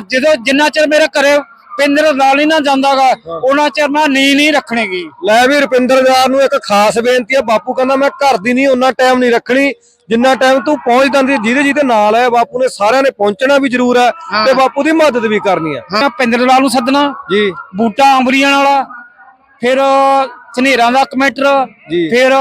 ਹਾਂ ਜਦੋਂ ਜਿੰਨਾ ਚਿਰ ਮੇਰੇ ਘਰੇ ਪਿੰਦਰ ਨਾਲ ਨਹੀਂ ਨਾ ਜਾਂਦਾਗਾ ਉਹਨਾਂ ਚਿਰ ਮੈਂ ਨੀ ਨਹੀਂ ਰੱਖਣੀਗੀ। ਲੈ ਵੀ ਰੁਪਿੰਦਰ ਯਾਰ ਨੂੰ ਇੱਕ ਖਾਸ ਬੇਨਤੀ ਹੈ ਬਾਪੂ ਕਹਿੰਦਾ ਮੈਂ ਘਰ ਦੀ ਨਹੀਂ ਉਹਨਾਂ ਟਾਈਮ ਨਹੀਂ ਰੱਖਣੀ ਜਿੰਨਾ ਟਾਈਮ ਤੂੰ ਪਹੁੰਚ ਜਾਂਦੀ ਜਿਹਦੇ ਜਿਹਦੇ ਨਾਲ ਹੈ ਬਾਪੂ ਨੇ ਸਾਰਿਆਂ ਨੇ ਪਹੁੰਚਣਾ ਵੀ ਜ਼ਰੂਰ ਹੈ ਤੇ ਬਾਪੂ ਦੀ ਮਦਦ ਵੀ ਕਰਨੀ ਹੈ। ਹਾਂ ਪਿੰਦਰ ਲਾਲ ਨੂੰ ਸੱਦਣਾ ਜੀ। ਬੂਟਾ ਅੰਬਰੀਆਂ ਵਾਲਾ ਫਿਰ ਝਨੇਰਾਂ ਦਾ ਕਮੈਂਟਰ ਜੀ। ਫਿਰ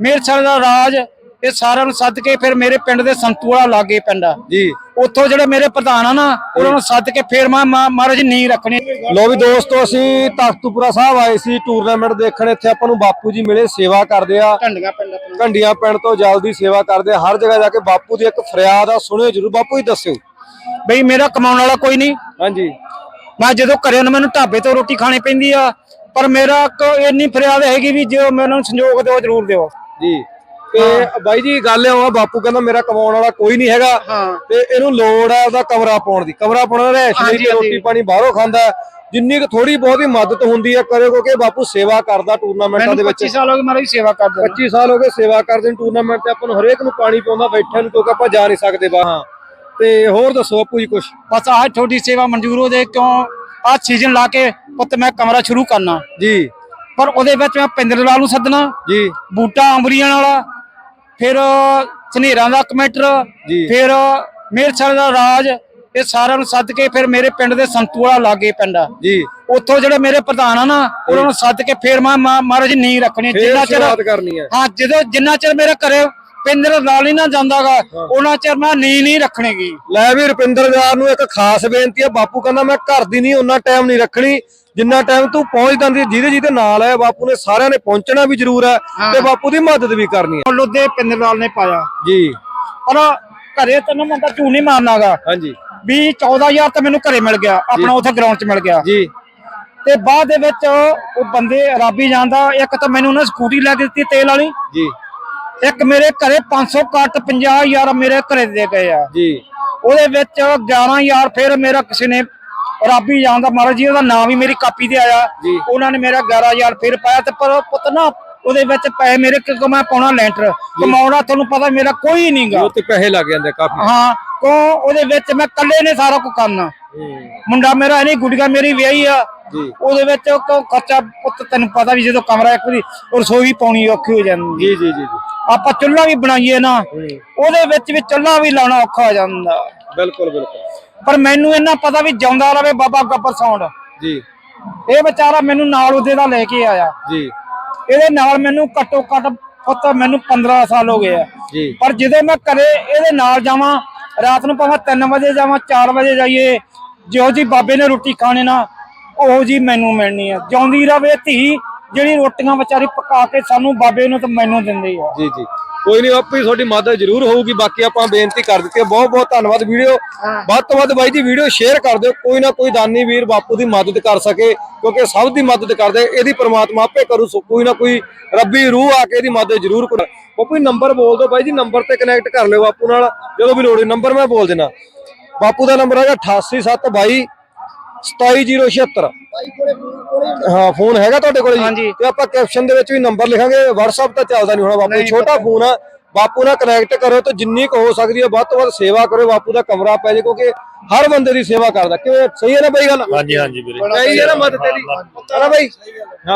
ਮੇਰਸਲ ਦਾ ਰਾਜ ਇਹ ਸਾਰਿਆਂ ਨੂੰ ਸੱਦ ਕੇ ਫਿਰ ਮੇਰੇ ਪਿੰਡ ਦੇ ਸੰਤੂ ਵਾਲਾ ਲਾਗੇ ਪਿੰਡ ਆ। ਜੀ। ਉੱਥੋਂ ਜਿਹੜੇ ਮੇਰੇ ਪ੍ਰਧਾਨ ਆ ਨਾ ਉਹਨਾਂ ਨੂੰ ਸੱਦ ਕੇ ਫਿਰ ਮੈਂ ਮਾ- ਮਹਾਰਾਜ ਨੀ ਰੱਖਣੀ। ਲੋ ਵੀ ਦੋਸਤੋ ਅਸੀਂ ਤਖਤੂਪੁਰਾ ਸਾਹਿਬ ਆਏ ਸੀ ਟੂਰਨਾਮੈਂਟ ਦੇਖਣ। ਇੱਥੇ ਆਪਾਂ ਨੂੰ ਬਾਪੂ ਜੀ ਮਿਲੇ ਸੇਵਾ ਕਰਦੇ ਆ। ਢੰਡੀਆਂ ਪਿੰਡ ਆਪਣਾ ਘੰਡੀਆਂ ਪਿੰਡ ਤੋਂ ਜਲਦੀ ਸੇਵਾ ਕਰਦੇ ਆ। ਹਰ ਜਗ੍ਹਾ ਜਾ ਕੇ ਬਾਪੂ ਦੀ ਇੱਕ ਫਰਿਆਦ ਆ ਸੁਣਿਓ ਜਰੂਰ। ਬਾਪੂ ਜੀ ਦੱਸਿਓ। ਬਈ ਮੇਰਾ ਕਮਾਉਣ ਵਾਲਾ ਕੋਈ ਨਹੀਂ। ਹਾਂਜੀ। ਮੈਂ ਜਦੋਂ ਘਰੇ ਉਹਨਾਂ ਮੈਨੂੰ ਢਾਬੇ ਤੋਂ ਰੋਟੀ ਖਾਣੀ ਪੈਂਦੀ ਆ। ਪਰ ਮੇਰਾ ਇੱਕ ਇੰਨੀ ਫਰਿਆਦ ਹੈਗੀ ਵੀ ਜੇ ਮੈਨੂੰ ਸੰਯੋਗ ਦਿਓ ਜ਼ਰੂਰ ਦਿਓ। ਜੀ। ਤੇ ਬਾਈ ਜੀ ਗੱਲ ਇਹ ਆ ਬਾਪੂ ਕਹਿੰਦਾ ਮੇਰਾ ਕਮਾਉਣ ਵਾਲਾ ਕੋਈ ਨਹੀਂ ਹੈਗਾ ਹਾਂ। ਤੇ ਇਹਨੂੰ ਲੋੜ ਆ ਉਹਦਾ ਕਮਰਾ ਪਾਉਣ ਦੀ। ਕਮਰਾ ਪਾਉਣਾ ਰਹਿਸ਼ ਹਾਂਜੀ। ਰੋਟੀ ਪਾਣੀ ਬਾਹਰੋਂ ਖਾਂਦਾ ਹੈ। ਜਿੰਨੀ ਕੁ ਥੋੜੀ ਬਹੁਤੀ ਮਦਦ ਹੁੰਦੀ ਹੈ ਕਰੇ ਕਿਉਂਕਿ ਬਾਪੂ ਸੇਵਾ ਕਰਦਾ ਟੂਰਨਾਮੈਂਟਾਂ ਦੇ ਵਿੱਚ। 25 ਸਾਲ ਹੋ ਗਏ ਮਾਰੀ ਸੇਵਾ ਕਰਦਾ 25 ਸਾਲ ਹੋ ਗਏ ਸੇਵਾ ਕਰਦੇ ਨੂੰ ਟੂਰਨਾਮੈਂਟ ਤੇ ਆਪਾਂ ਨੂੰ ਹਰੇਕ ਨੂੰ ਪਾਣੀ ਪਾਉਂਦਾ ਬੈਠਿਆਂ ਨੂੰ ਕਿਉਂਕਿ ਆਪਾਂ ਜਾ ਨਹੀਂ ਸਕਦੇ ਬਾਹਾਂ ਤੇ ਹੋਰ ਦੱਸੋ ਬਾਪੂ ਜੀ ਕੁਝ ਬਸ ਆਹ ਤੁਹਾਡੀ ਸੇਵਾ ਮਨਜ਼ੂਰ ਹੋ ਜਾਏ ਕਿਉਂ ਆਹ ਸੀਜ਼ਨ ਲਾ ਕੇ ਪੁੱਤ ਮੈਂ ਕਮਰਾ ਸ਼ੁਰੂ ਕਰਨਾ। ਜੀ। ਪਰ ਉਹਦੇ ਵਿੱਚ ਮੈਂ ਪਿੰਦਰ ਲਾਲ ਨੂੰ ਸੱਦਣਾ ਜੀ। ਬੂਟਾ ਅੰਬਰੀਆਂ ਵਾਲਾ ਫਿਰ ਝਨੇਰਾਂ ਦਾ ਕਮੈਂਟਰ। ਫਿਰ ਮੇਰਸਲ ਦਾ ਰਾਜ ਇਹ ਸਾਰਿਆਂ ਨੂੰ ਸੱਦ ਕੇ ਫਿਰ ਮੇਰੇ ਪਿੰਡ ਦੇ ਸੰਤੂ ਵਾਲਾ ਲਾਗੇ ਪਿੰਡ ਆ। ਜੀ। ਉੱਥੋਂ ਜਿਹੜੇ ਮੇਰੇ ਪ੍ਰਧਾਨ ਆ ਨਾ ਉਹਨਾਂ ਨੂੰ ਸੱਦ ਕੇ ਫਿਰ ਮੈਂ ਮਹਾਰਾਜ ਨੀ ਰੱਖਣੀ ਜਿੰਨਾ ਚਿਰ ਹਾਂ ਜਦੋਂ ਜਿੰਨਾ ਚਿਰ ਮੇਰੇ ਘਰੇ ਪਿੰਦਰ ਨਾਲ ਨਹੀਂ ਨਾ ਜਾਂਦਾਗਾ। ਉਹਨਾਂ ਚਿਰ ਮੈਂ ਨੀ ਨਹੀਂ ਰੱਖਣੀਗੀ। ਲੈ ਵੀ ਰੁਪਿੰਦਰ ਯਾਰ ਨੂੰ ਇੱਕ ਖਾਸ ਬੇਨਤੀ ਹੈ ਬਾਪੂ ਕਹਿੰਦਾ ਮੈਂ ਘਰ ਦੀ ਨਹੀਂ ਉਹਨਾਂ ਟਾਈਮ ਨਹੀਂ ਰੱਖਣੀ ਜਿੰਨਾ ਟਾਈਮ ਤੂੰ ਪਹੁੰਚ ਜਾਂਦੀ ਜਿਹਦੇ ਜਿਹਦੇ ਨਾਲ ਹੈ ਬਾਪੂ ਨੇ ਸਾਰਿਆਂ ਨੇ ਪਹੁੰਚਣਾ ਵੀ ਜ਼ਰੂਰ ਹੈ ਤੇ ਬਾਪੂ ਦੀ ਮਦਦ ਵੀ ਕਰਨੀ ਹੈ। ਲੁੱਦੇ ਪਿੰਦਰ ਲਾਲ ਨੇ ਪਾਇਆ। ਜੀ। ਪਰ ਘਰੇ ਤੈਨੂੰ ਮੈਂ ਤਾਂ ਝੂਠ ਨਹੀਂ ਮਾਰਨਾਗਾ। ਹਾਂਜੀ। ਵੀ 14000 ਤਾਂ ਮੈਨੂੰ ਘਰੇ ਮਿਲ ਗਿਆ ਆਪਣਾ ਉੱਥੇ ਗਰਾਊਂਡ 'ਚ ਮਿਲ ਗਿਆ। ਜੀ। ਤੇ ਬਾਅਦ ਦੇ ਵਿੱਚ ਉਹ ਬੰਦੇ ਰਾਬੀ ਜਾਂਦਾ ਇੱਕ ਤਾਂ ਮੈਨੂੰ ਉਹਨੇ ਸਕੂਟੀ ਲੈ ਕੇ ਦਿੱਤੀ ਤੇਲ ਵਾਲੀ। ਜੀ। ਇੱਕ ਮੇਰੇ ਘਰੇ 500 ਕੱਟ 50000 ਮੇਰੇ ਘਰੇ ਦੇ ਗਏ ਆ। ਜੀ। ਉਹਦੇ ਵਿੱਚ 11000 ਫਿਰ ਮੇਰਾ ਕਿਸੇ ਨੇ ਰਾਬੀ ਜਾਂਦਾ ਮਹਾਰਾਜ ਜੀ ਉਹਦਾ ਨਾਮ ਵੀ ਮੇਰੀ ਕਾਪੀ ਤੇ ਆਇਆ। ਉਹਨਾਂ ਨੇ ਮੇਰਾ 11000 ਫਿਰ ਪਾਇਆ ਤੇ ਪਰ ਪੁੱਤ ਨਾ ਉਹਦੇ ਵਿੱਚ ਪੈਸੇ ਮੇਰੇ ਕਿਉਂਕਿ ਮੈਂ ਪਾਉਣਾ ਲੈਂਟਰ ਕਮਾਉਣਾ ਤੁਹਾਨੂੰ ਪਤਾ ਮੇਰਾ ਕੋਈ ਨਹੀਂਗਾ। ਉਹ ਤੇ ਪੈਸੇ ਲੱਗ ਜਾਂਦੇ ਕਾਫੀ। ਹਾਂ ਕੋ ਉਹਦੇ ਵਿੱਚ ਮੈਂ ਇਕੱਲੇ ਨੇ ਸਾਰਾ ਕੁਝ ਕਰਨਾ। ਮੁੰਡਾ ਮੇਰਾ ਨਹੀਂ ਗੁੱਡੀਆ ਮੇਰੀ ਵਿਆਹੀ ਆ। ਉਹਦੇ ਵਿੱਚ ਖਰਚਾ ਪੁੱਤ ਤੈਨੂੰ ਪਤਾ ਵੀ ਜਦੋਂ ਕਮਰਾ ਇੱਕ ਵਾਰੀ ਰਸੋਈ ਪਾਉਣੀ ਔਖੀ ਹੋ ਜਾਂਦੀ। ਜੀ ਜੀ ਜੀ। ਆਪਾਂ ਚੁੱਲ੍ਹਾ ਵੀ ਬਣਾਈਏ ਨਾ ਉਹਦੇ ਵਿੱਚ ਵੀ ਚੁੱਲ੍ਹਾ ਵੀ ਲਾਉਣਾ ਔਖਾ ਹੋ ਜਾਂਦਾ। ਬਿਲਕੁਲ ਬਿਲਕੁਲ। ਪਰ ਮੈਨੂੰ ਇਹਨਾਂ ਪਤਾ ਵੀ ਜਿਉਂਦਾ ਰਵੇ ਬਾਬਾ ਗੱਬਰ ਸੌਂਡ ਜੀ। ਇਹ ਵਿਚਾਰਾ ਮੈਨੂੰ ਨਾਲ ਉਹਦੇ ਦਾ ਲੈ ਕੇ ਆਇਆ। ਜੀ। ਇਹਦੇ ਨਾਲ ਮੈਨੂੰ ਘੱਟੋ ਘੱਟ ਪੁੱਤ ਮੈਨੂੰ 15 ਸਾਲ ਹੋ ਗਏ ਆ। ਜੀ। ਪਰ ਜਦੋਂ ਮੈਂ ਘਰੇ ਇਹਦੇ ਨਾਲ ਜਾਵਾਂ ਰਾਤ ਨੂੰ ਭਾਵੇਂ 3 ਵਜੇ ਜਾਵਾਂ 4 ਵਜੇ ਜਾਈਏ ਜਿਹੋ ਜੀ ਬਾਬੇ ਨੇ ਰੋਟੀ ਖਾਣੇ ਨਾ ਉਹੋ ਜੀ ਮੈਨੂੰ ਮਿਲਣੀ ਆ। ਜਿਉਂਦੀ ਰਵੇ ਧੀ ਜਿਹੜੀ ਰੋਟੀਆਂ ਵਿਚਾਰੀ ਪਕਾ ਕੇ ਸਾਨੂੰ ਬਾਬੇ ਨੂੰ ਤੇ ਮੈਨੂੰ ਦਿੰਦੀ ਆ। ਜੀ ਜੀ। ਕੋਈ ਨਹੀਂ ਆਪੀ ਤੁਹਾਡੀ ਮਦਦ ਜ਼ਰੂਰ ਹੋਊਗੀ। ਬਾਕੀ ਆਪਾਂ ਬੇਨਤੀ ਕਰ ਦਿੱਤੀ ਹੈ ਬਹੁਤ ਬਹੁਤ ਧੰਨਵਾਦ ਵੀਡੀਓ। ਵੱਧ ਤੋਂ ਵੱਧ ਬਾਈ ਜੀ ਵੀਡੀਓ ਸ਼ੇਅਰ ਕਰ ਦਿਓ। ਕੋਈ ਨਾ ਕੋਈ ਦਾਨੀ ਵੀਰ ਬਾਪੂ ਦੀ ਮਦਦ ਕਰ ਸਕੇ ਕਿਉਂਕਿ ਸਭ ਦੀ ਮਦਦ ਕਰਦੇ ਇਹਦੀ ਪ੍ਰਮਾਤਮਾ ਆਪੇ ਕਰੂ। ਸੋ ਕੋਈ ਨਾ ਕੋਈ ਰੱਬੀ ਰੂਹ ਆ ਕੇ ਇਹਦੀ ਮਦਦ ਜ਼ਰੂਰ ਕਰ। ਬਾਪੂ ਨੰਬਰ ਬੋਲ ਦਿਓ ਬਾਈ ਜੀ ਨੰਬਰ ਤੇ ਕਨੈਕਟ ਕਰ ਲਿਓ ਬਾਪੂ ਨਾਲ। ਜਦੋਂ ਵੀ ਲੋੜ ਹੋਈ ਨੰਬਰ ਮੈਂ ਬੋਲ ਦੇਣਾ ਬਾਪੂ ਦਾ ਨੰਬਰ ਹੈਗਾ 88722 27076 ਹਾਂ ਫੋਨ ਹੈਗਾ ਤੁਹਾਡੇ ਕੋਲ ਜੀ। ਤੇ ਆਪਾਂ ਕੈਪਸ਼ਨ ਦੇ ਵਿੱਚ ਵੀ ਨੰਬਰ ਲਿਖਾਂਗੇ WhatsApp ਤਾਂ ਚੱਲਦਾ ਨਹੀਂ ਹੋਣਾ ਬਾਪੂ ਛੋਟਾ ਫੋਨ ਆ। ਬਾਪੂ ਨਾਲ ਕਨੈਕਟ ਕਰੋ ਤੇ ਜਿੰਨੀ ਕੁ ਹੋ ਸਕਦੀ ਹੈ ਵੱਧ ਤੋਂ ਵੱਧ ਸੇਵਾ ਕਰੋ ਬਾਪੂ ਦਾ ਕਮਰਾ ਪੈ ਜੇ ਕਿਉਂਕਿ ਹਰ ਬੰਦੇ ਦੀ ਸੇਵਾ ਕਰਦਾ। ਕਿਵੇਂ? ਸਹੀ ਹੈ ਨਾ ਬਾਈ ਗੱਲ? ਹਾਂਜੀ ਹਾਂਜੀ ਵੀਰੇ। ਚਾਹੀਦੀ ਹੈ ਨਾ ਮਦਦ ਤੇਰੀ? ਹੈ ਬਾਈ? ਹਾਂ।